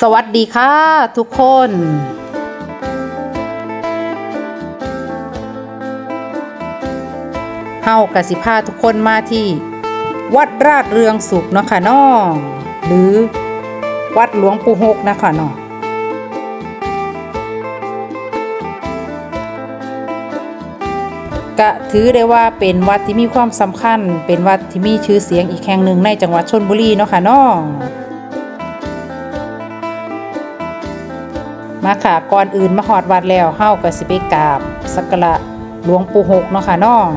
สวัสดีค่ะทุกคนเฮากสิพาทุกคนมาที่ วัดราชเรืองสุขเนาะค่ะน้องหรือวัดหลวงปู่หกนะคะน้องกะถือได้ว่าเป็นวัดที่มีความสำคัญ เป็นวัดที่มีชื่อเสียงอีกแห่งหนึ่งในจังหวัดชนบุรีเนาะค่ะน้อง มาค่ะก่อนอื่นมาหอดวัดแล้วเฮาก็สิไปกราบสักการะหลวงปู่หกเนาะค่ะน้อง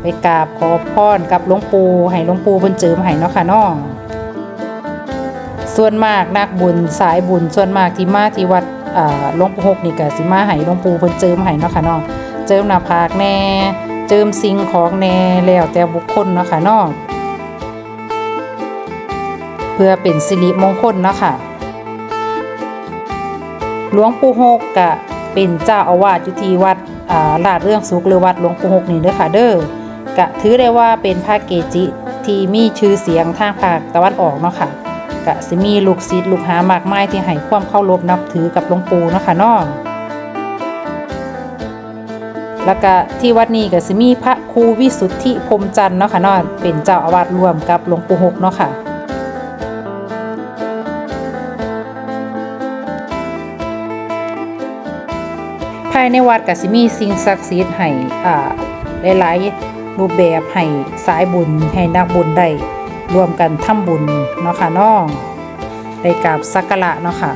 ไปกราบขอพรกับหลวงปู่ให้หลวงปู่เพิ่นเจิมให้เนาะค่ะน้อง ส่วนมากนักบุญสายบุญส่วนมากที่มาที่วัดหลวงปู่หกนี่ก็สิมาให้หลวงปู่เพิ่นเจิมให้เนาะค่ะน้องเจิมหน้าผากแน่เจิมสิ่งของแน่แล้วแต่บุคคลเนาะค่ะน้องเพื่อเป็นสิริมงคลเนาะค่ะ หลวงปู่หกกะเป็นเจ้าอาวาสอยู่ที่วัดอ่าลาดเรื่องสุขหรือวัดหลวงปู่หกนี่เด้อค่ะเด้อกะถือได้ว่าเป็นพระเกจิที่มีชื่อเสียงทางภาคตะวันออกเนาะค่ะกะสิมีลูกศิษย์ลูกหามากมายที่ให้ความเคารพนับถือกับหลวงปู่เนาะค่ะเนาะแล้วก็ที่วัดนี้ก็สิมีพระครูวิสุทธิพรมจันทร์เนาะค่ะเนาะเป็นเจ้าอาวาสร่วมกับหลวงปู่หกเนาะค่ะายในวัดก็สิมีสิ่งศักดิ์สิทธิ์ให้อ่าหลายๆรูปแบบให้สายบุญให้นักบุญได้รวมกันทำบุญเนาะค่ะน้องได้กราบสักการะเนาะค่ะ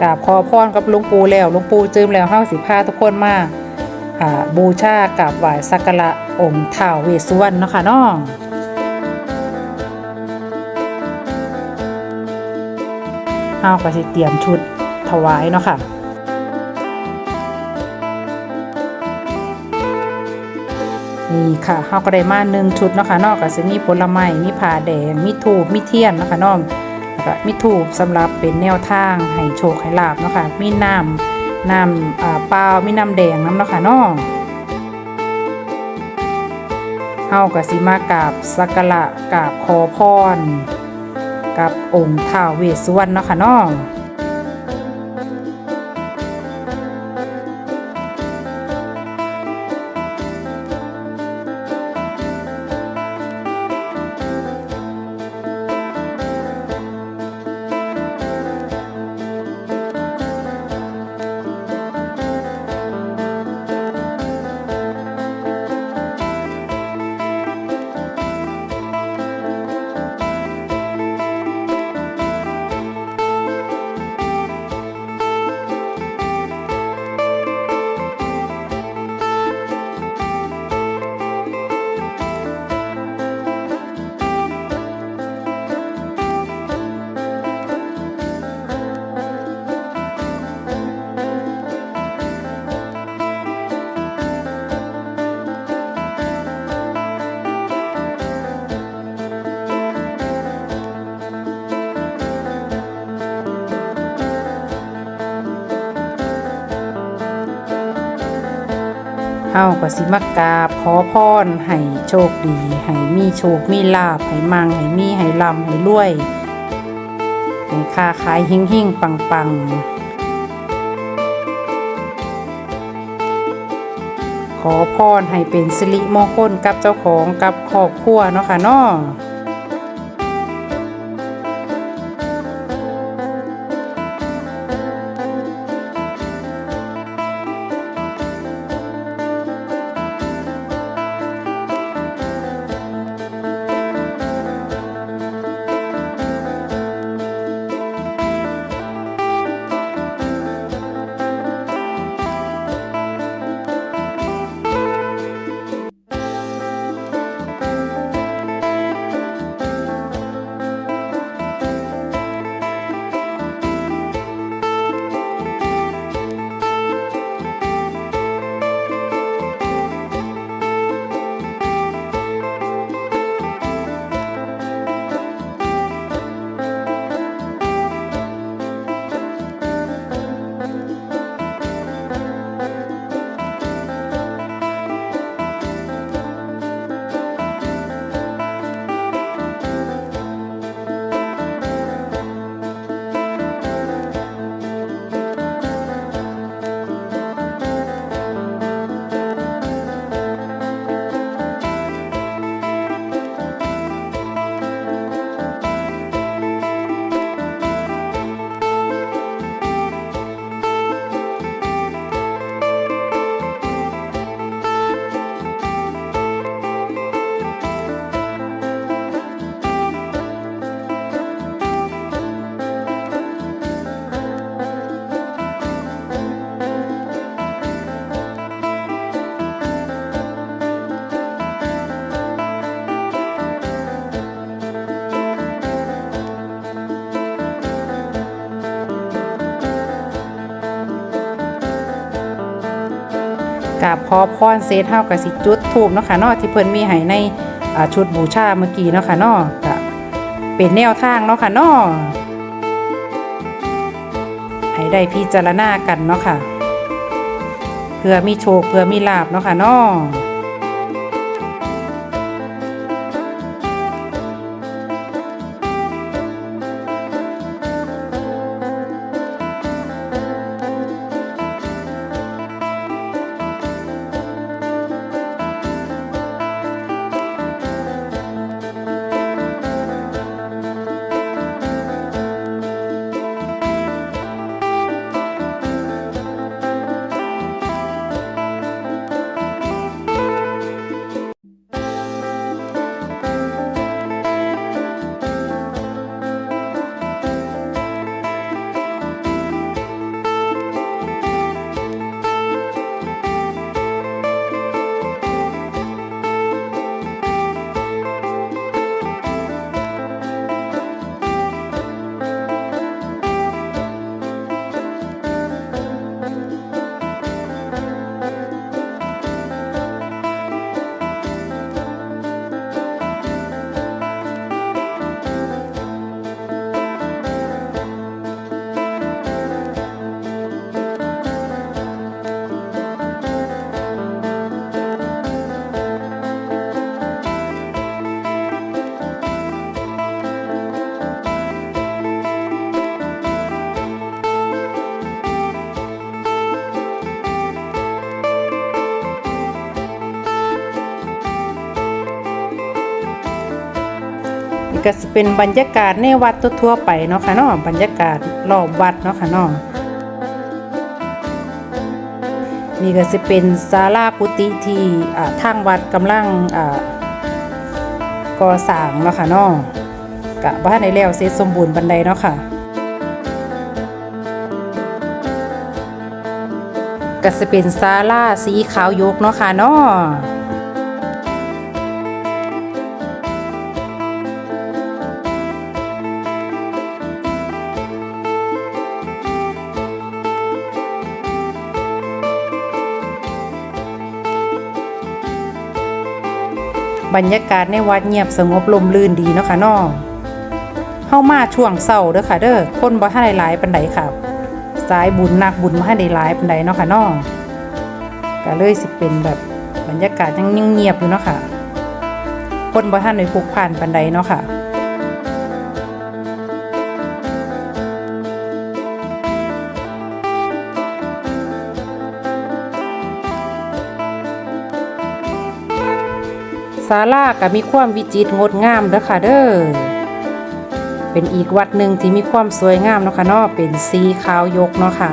กราบขอพรกับหลวงปู่แล้วหลวงปู่จืมแล้วเฮาสิพาทุกคนมาอ่า บูชากราบไหว้สักการะองค์ท้าวเวสสุวรรณเนาะค่ะน้องเฮาก็สิเตรียมชุดถวายเนาะค่ะนี่ค่ะเฮาก็ได้มาหนึ่งชุดเนาะค่ะนอกก็สิมีผลไม้มีผ้าแดง มีถูปมีเทียนเนาะค่ะน้องแล้วก็มีถูปสำหรับเป็นแนวทางให้โชคให้ลาบเนาะค่ะมีน้ำ น้ำเปล่ามีน้ำแดงน้ำเนาะค่ะน้องเฮาก็สิมากราบสักการะกราบขอพร กับองค์ท้าวเวสสุวรรณเนาะค่ะน้อง เฮาก็สิมากราบขอพรให้โชคดีให้มีโชคมีลาภให้มังให้มีให้ลำให้รวยให้ค้าขายเฮงๆปังๆขอพรให้เป็นสิริมงคลกับเจ้าของกับครอบครัวเนาะค่ะเนาะ ราบขอพรเซตเฮากับสิจุดทูบเนาะค่ะเนาะที่เพิ่นมีให้ในชุดบูชาเมื่อกี้เนาะค่ะเนาะก็เป็นแนวทางเนาะค่ะเนาะให้ได้พิจารณากันเนาะค่ะเพื่อมีโชคเพื่อมีลาบเนาะค่ะเนาะ ก็สิเป็นบรรยากาศในวัดทั่วๆไปเนาะค่ะเนาะบรรยากาศรอบวัดเนาะค่ะเนาะนี่ก็สิเป็นศาลากุฏิที่อ่าทางวัดกำลังอ่าก่อสร้างเนาะค่ะเนาะกะบ้านในแล้วเสร็จสมบูรณ์บันไดเนาะค่ะก็สิเป็นศาลาสีขาว ยกเนาะค่ะเนาะ บรรยากาศในวัดเงียบสงบลมลื่นดีเนาะค่ะน้องเข้ามาช่วงเศร้าเด้อค่ะเด้อคนบ่ทันได้หลายปานใดค่ะสายบุญนักบุญบ่ทันได้หลายปานใดเนาะค่ะน้องก็เลยสิเป็นแบบบรรยากาศยังเงียบอยู่เนาะค่ะคนบ่ทันได้ผูกผ่านปานใดเนาะค่ะ ศาลาก็มีความวิจิตรงดงามเด้อค่ะเด้อ เป็นอีกวัดหนึ่งที่มีความสวยงามเนาะค่ะเนาะเป็นสีขาวยกเนาะค่ะ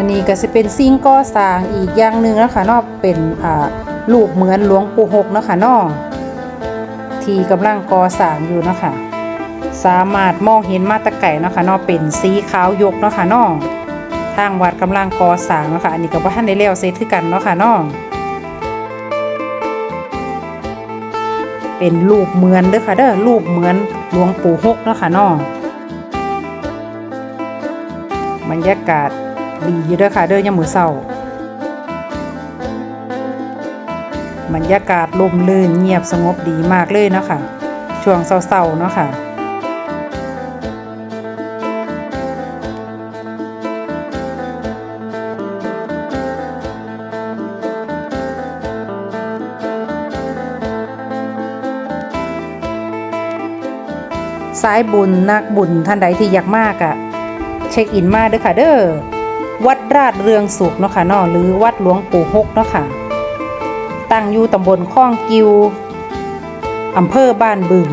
อันนี้ก็จะเป็นสิ่งก่อสร้างอีกอย่างหนึ่งนะคะเนาะเป็นอ่ารูปเหมือนหลวงปู่หกนะคะเนาะที่กำลังก่อสร้างอยู่นะคะสามารถมองเห็นมาตะไก่นะคะเนาะเป็นสีขาวยกนะคะเนาะทางวัดกำลังก่อสร้างนะคะอันนี้ก็บ่ทันได้แล้วเสร็จคือกันเนาะค่ะเนาะเป็นรูปเหมือนเด้อค่ะเด้อรูปเหมือนหลวงปู่หกเนาะค่ะเนาะบรรยากาศ ดีอยู่ด้อค่ะเด้อยามมื้อเช้าบรรยากาศลมลื่นเงียบสงบดีมากเลยเนาะค่ะ ช่วงเช้าๆเนาะค่ะสายบุญนักบุญท่านใดที่อยากมากอะเช็คอินมาเด้อค่ะเด้อ วัดราชเรืองสุขเนาะค่ะเนอะหรือวัดหลวงปู่หกเนาะค่ะ ตั้งอยู่ตำบลข้องกิวอำเภอบ้านบึง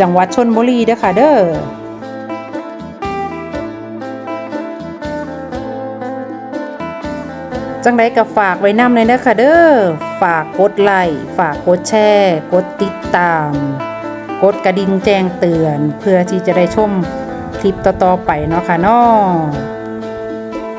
จังหวัดชนบุรีเด้อค่ะเด้อจังไรก็ฝากไว้น้ำเลยนะคะเด้อ ฝากกดไลค์ ฝากกดแชร์ กดติดตาม กดกระดิ่งแจ้งเตือน เพื่อที่จะได้ชมคลิปต่อๆไปเนาะค่ะนาะ